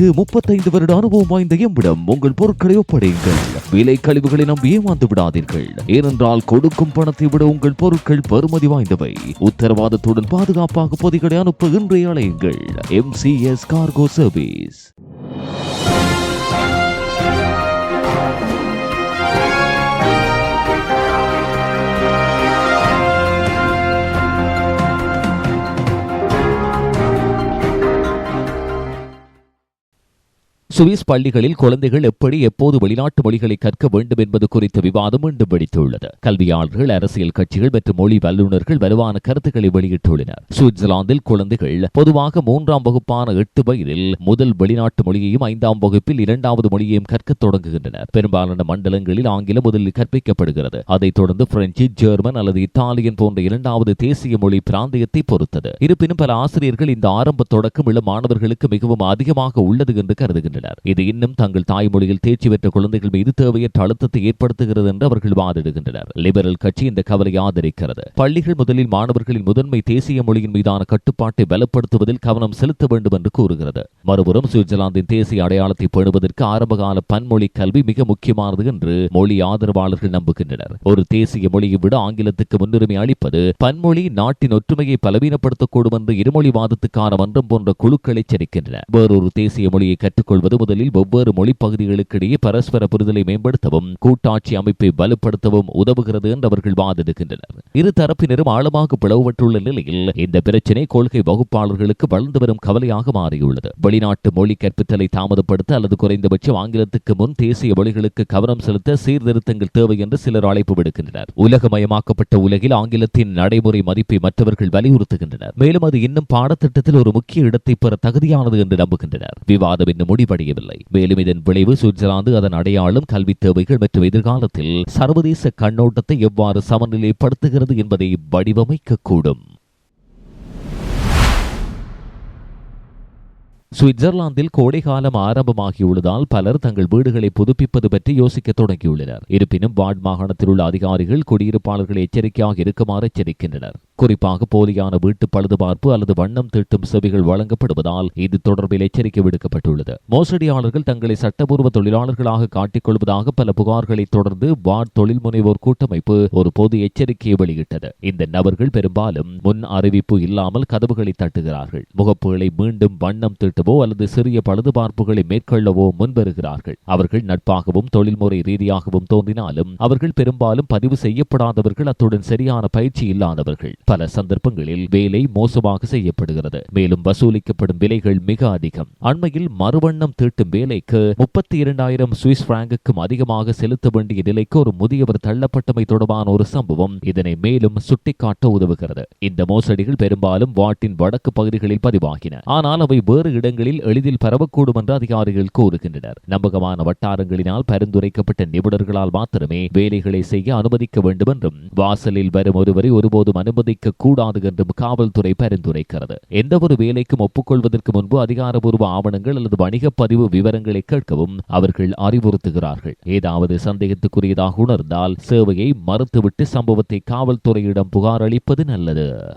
முப்பத்தைந்து வருட அனுபவம் வாய்ந்த எம்மிடம் உங்கள் பொருட்களை ஒப்படையுங்கள். விலை கழிவுகளை நம்பி ஏமாந்து விடாதீர்கள். ஏனென்றால் கொடுக்கும் பணத்தை விட உங்கள் பொருட்கள் பெறுமதி வாய்ந்தவை. உத்தரவாதத்துடன் பாதுகாப்பாக பொதிகளை அனுப்ப இன்றைய அலையுங்கள். எஸ் கார்கோ சர்வீஸ் சுவிஸ் பள்ளிகளில் குழந்தைகள் எப்படி எப்போது வெளிநாட்டு மொழிகளை கற்க வேண்டும் என்பது குறித்த விவாதம் மீண்டும் வெடித்துள்ளது கல்வியாளர்கள் அரசியல் கட்சிகள் மற்றும் மொழி வல்லுநர்கள் வலுவான கருத்துக்களை வெளியிட்டுள்ளனர். சுவிட்சர்லாந்தில் குழந்தைகள் பொதுவாக மூன்றாம் வகுப்பான எட்டு வயதில் முதல் வெளிநாட்டு மொழியையும் ஐந்தாம் வகுப்பில் இரண்டாவது மொழியையும் கற்கத் தொடங்குகின்றனர். பெரும்பாலான மண்டலங்களில் ஆங்கிலம் முதலில் கற்பிக்கப்படுகிறது. அதைத் தொடர்ந்து பிரெஞ்சு ஜெர்மன் அல்லது இத்தாலியன் போன்ற இரண்டாவது தேசிய மொழி பிராந்தியத்தை பொறுத்தது. இருப்பினும் பல ஆசிரியர்கள் இந்த ஆரம்ப தொடக்கம் இளம் மாணவர்களுக்கு மிகவும் அதிகமாக உள்ளது என்று கருதுகின்றனர். இது இன்னும் தங்கள் தாய்மொழியில் தேர்ச்சி பெற்ற குழந்தைகள் மீது தேவையற்ற அழுத்தத்தை ஏற்படுத்துகிறது என்று அவர்கள் வாதிடுகின்றனர். லிபரல் கட்சி இந்த கவலை ஆதரிக்கிறது. பள்ளிகள் முதலில் மாணவர்களின் முதன்மை தேசிய மொழியின் மீதான கட்டுப்பாட்டை பலப்படுத்துவதில் கவனம் செலுத்த வேண்டும் என்று கூறுகிறது. மறுபுறம் சுவிட்சர்லாந்தின் தேசிய அடையாளத்தை பேணுவதற்கு ஆரம்பகால பன்மொழி கல்வி மிக முக்கியமானது என்று மொழி ஆதரவாளர்கள் நம்புகின்றனர். ஒரு தேசிய மொழியை விட ஆங்கிலத்துக்கு முன்னுரிமை அளிப்பது பன்மொழி நாட்டின் ஒற்றுமையை பலவீனப்படுத்தக்கூடும் என்று இருமொழிவாதத்துக்கான மன்றம் போன்ற குழுக்களை எச்சரிக்கின்றன. வேறொரு தேசிய மொழியை கற்றுக்கொள்வது முதலில் வெவ்வேறு மொழி பகுதிகளுக்கிடையே பரஸ்பர புரிதலை மேம்படுத்தவும் கூட்டாட்சி அமைப்பை வலுப்படுத்தவும் உதவுகிறது என்று அவர்கள் வாதிடுகின்றனர். இரு தரப்பினரும் ஆழமாக பிளவுபட்டுள்ள நிலையில் இந்த பிரச்சினை கொள்கை வகுப்பாளர்களுக்கு வளர்ந்து வரும் கவலையாக மாறியுள்ளது. வெளிநாட்டு மொழி கற்பித்தலை தாமதப்படுத்த அல்லது குறைந்தபட்சம் ஆங்கிலத்துக்கு முன் தேசிய மொழிகளுக்கு கவனம் செலுத்த சீர்திருத்தங்கள் தேவை என்று சிலர் அழைப்பு விடுக்கின்றனர். உலகமயமாக்கப்பட்ட உலகில் ஆங்கிலத்தின் நடைமுறை மதிப்பை மற்றவர்கள் வலியுறுத்துகின்றனர். மேலும் அது இன்னும் பாடத்திட்டத்தில் ஒரு முக்கிய இடத்தை பெற தகுதியானது என்று நம்புகின்றனர். விவாதம் இன்னும் முடிவடையவில்லை மேலும் இதன் விளைவு சுவிட்சர்லாந்து அதன் அடையாளம் கல்வி தேவைகள் மற்றும் எதிர்காலத்தில் சர்வதேச கண்ணோட்டத்தை எவ்வாறு சமநிலைப்படுத்துகிறது என்பதை வடிவமைக்கக்கூடும். சுவிட்சர்லாந்தில் கோடைகாலம் ஆரம்பமாகியுள்ளதால் பலர் தங்கள் வீடுகளை புதுப்பிப்பது பற்றி யோசிக்க தொடங்கியுள்ளனர். இருப்பினும் வார்ட் மாகாணத்தில் உள்ள அதிகாரிகள் குடியிருப்பாளர்களை எச்சரிக்கையாக இருக்குமாறு எச்சரிக்கின்றனர். குறிப்பாக போலியான வீட்டு பழுதுபார்ப்பு அல்லது வண்ணம் தீட்டும் சேவைகள் வழங்கப்படுவதால் இது தொடர்பில் எச்சரிக்கை விடுக்கப்பட்டுள்ளது. மோசடியாளர்கள் தங்களை சட்டபூர்வ தொழிலாளர்களாக காட்டிக்கொள்வதாக பல புகார்களை தொடர்ந்து வார்ட் தொழில் முனைவோர் கூட்டமைப்பு ஒரு பொது எச்சரிக்கையை வெளியிட்டது. இந்த நபர்கள் பெரும்பாலும் முன் அறிவிப்பு இல்லாமல் கதவுகளை தட்டுகிறார்கள். முகப்புகளை மீண்டும் வண்ணம் தீட்டவோ அல்லது சிறிய பழுதுபார்ப்புகளை மேற்கொள்ளவோ முன்வருகிறார்கள். அவர்கள் நட்பாகவும் தொழில்முறை ரீதியாகவும் தோன்றினாலும் அவர்கள் பெரும்பாலும் பதிவு செய்யப்படாதவர்கள் அத்துடன் சரியான பயிற்சி இல்லாதவர்கள். பல சந்தர்ப்பங்களில் வேலை மோசமாக செய்யப்படுகிறது. மேலும் வசூலிக்கப்படும் விலைகள் மிக அதிகம். அண்மையில் மறுவண்ணம் தீட்டும் வேலைக்கு முப்பத்தி இரண்டாயிரம் சுவிஸ் பிராங்குக்கும் அதிகமாக செலுத்த வேண்டிய நிலைக்கு ஒரு முதியவர் தள்ளப்பட்டமை தொடர்பான ஒரு சம்பவம் இதனை மேலும் சுட்டிக்காட்ட உதவுகிறது. இந்த மோசடிகள் பெரும்பாலும் வாட்டின் வடக்கு பகுதிகளில் பதிவாகின. ஆனால் அவை வேறு இடங்களில் எளிதில் பரவக்கூடும் என்று அதிகாரிகள் கூறுகின்றனர். நம்பகமான வட்டாரங்களினால் பரிந்துரைக்கப்பட்ட நிபுணர்களால் மாத்திரமே வேலைகளை செய்ய அனுமதிக்க வேண்டும் என்றும் வாசலில் வரும் ஒருவரை ஒருபோதும் அனுமதிக்க கூடாது என்றும் காவல்துறை பரிந்துரைக்கிறது. எந்த ஒரு வேலைக்கும் ஒப்புக்கொள்வதற்கு முன்பு அதிகாரபூர்வ ஆவணங்கள் அல்லது வணிக பதிவு விவரங்களை கேட்கவும் அவர்கள் அறிவுறுத்துகிறார்கள். ஏதாவது சந்தேகத்துக்குரியதாக உணர்ந்தால் சேவையை மறுத்துவிட்டு சம்பவத்தை காவல்துறையிடம் புகார் அளிப்பது நல்லது.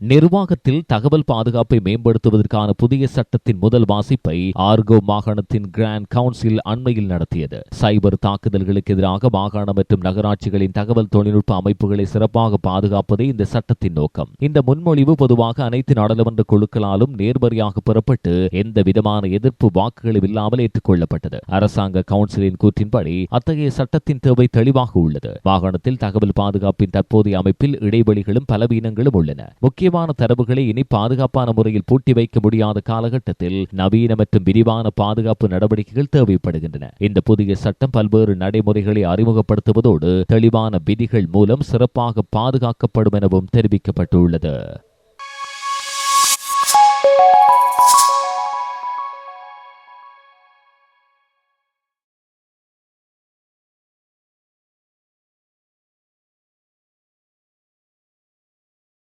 நிர்வாகத்தில் தகவல் பாதுகாப்பை மேம்படுத்துவதற்கான புதிய சட்டத்தின் முதல் வாசிப்பை ஆர்கோ மாகாணத்தின் கிராண்ட் கவுன்சில் அண்மையில் நடத்தியது. சைபர் தாக்குதல்களுக்கு எதிராக மாகாண மற்றும் நகராட்சிகளின் தகவல் தொழில்நுட்ப அமைப்புகளை சிறப்பாக பாதுகாப்பதே இந்த சட்டத்தின் நோக்கம். இந்த முன்மொழிவு பொதுவாக அனைத்து நாடாளுமன்ற குழுக்களாலும் நேர்மறையாக பெறப்பட்டு எந்த விதமான எதிர்ப்பு வாக்குகளும் இல்லாமல் ஏற்றுக்கொள்ளப்பட்டது. அரசாங்க கவுன்சிலின் கூற்றின்படி அத்தகைய சட்டத்தின் தேவை தெளிவாக உள்ளது. மாகாணத்தில் தகவல் பாதுகாப்பின் தற்போதைய அமைப்பில் இடைவெளிகளும் பலவீனங்களும் உள்ளன. முக்கிய முக்கியமான தரவுகளை இனி பாதுகாப்பான முறையில் பூட்டி வைக்க முடியாத காலகட்டத்தில் நவீன மற்றும் விரிவான பாதுகாப்பு நடவடிக்கைகள் தேவைப்படுகின்றன. இந்த புதிய சட்டம் பல்வேறு நடைமுறைகளை அறிமுகப்படுத்துவதோடு தெளிவான விதிகள் மூலம் சிறப்பாக பாதுகாக்கப்படும் எனவும் தெரிவிக்கப்பட்டுள்ளது.